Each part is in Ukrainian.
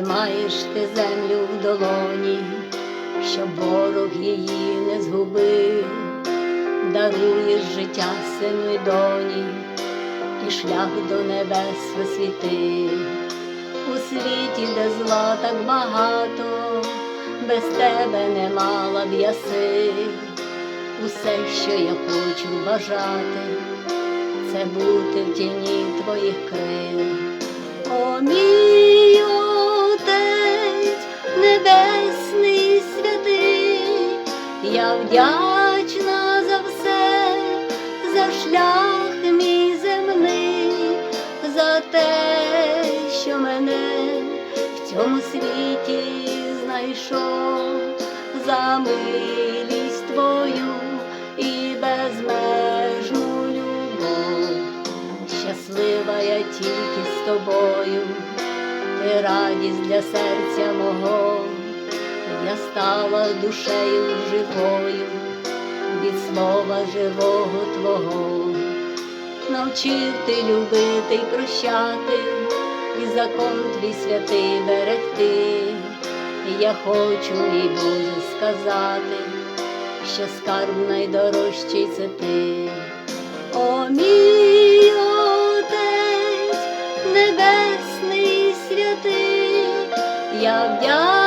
Тримаєш ти землю в долоні, щоб ворог її не згубив, даруєш життя сину й доні, і шлях до небес освітив. У світі, де зла так багато, без тебе не мала б я сил. Усе, що я хочу бажати, це бути в тіні твоїх крил. О, мій вдячна за все, за шлях мій земний, за те, що мене в цьому світі знайшов, за милість твою і безмежну любов. Щаслива я тільки з тобою, ти радість для серця мого, я стала душею живою від слова живого Твого, навчив ти любити й прощати, і закон твій святий берегти. Я хочу, мій Боже, сказати, що скарб найдорожчий це ти. О, мій Отець небесний святий, я за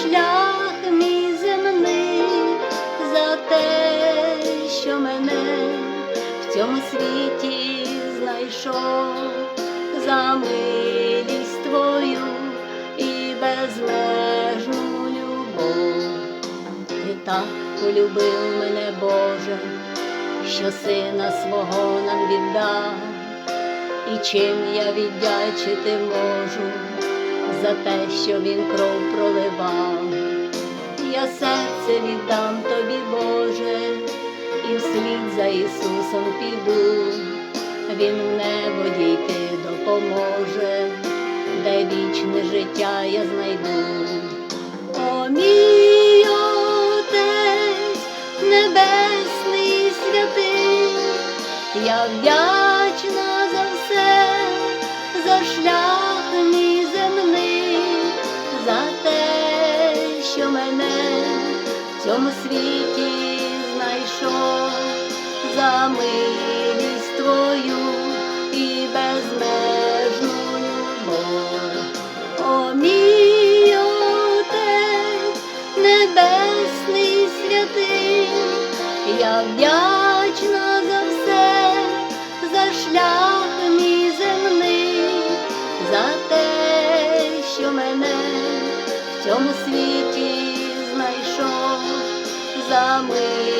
шлях мій земний, за те, що мене в цьому світі знайшов, за милість твою і безмежну любов. Ти так полюбив мене, Боже, що сина свого нам віддав, і чим я віддячити можу за те, що він кров проливав. Я серце віддам тобі, Боже, і вслід за Ісусом піду, Він в небо дійти допоможе, де вічне життя я знайду. О, мій мене в цьому світі знайшов, за милість твою і безмежну любов. О, мій Отець небесний святий, я вдячна за все, за шлях мій земний, за те, що мене в цьому світі знайшов, за милість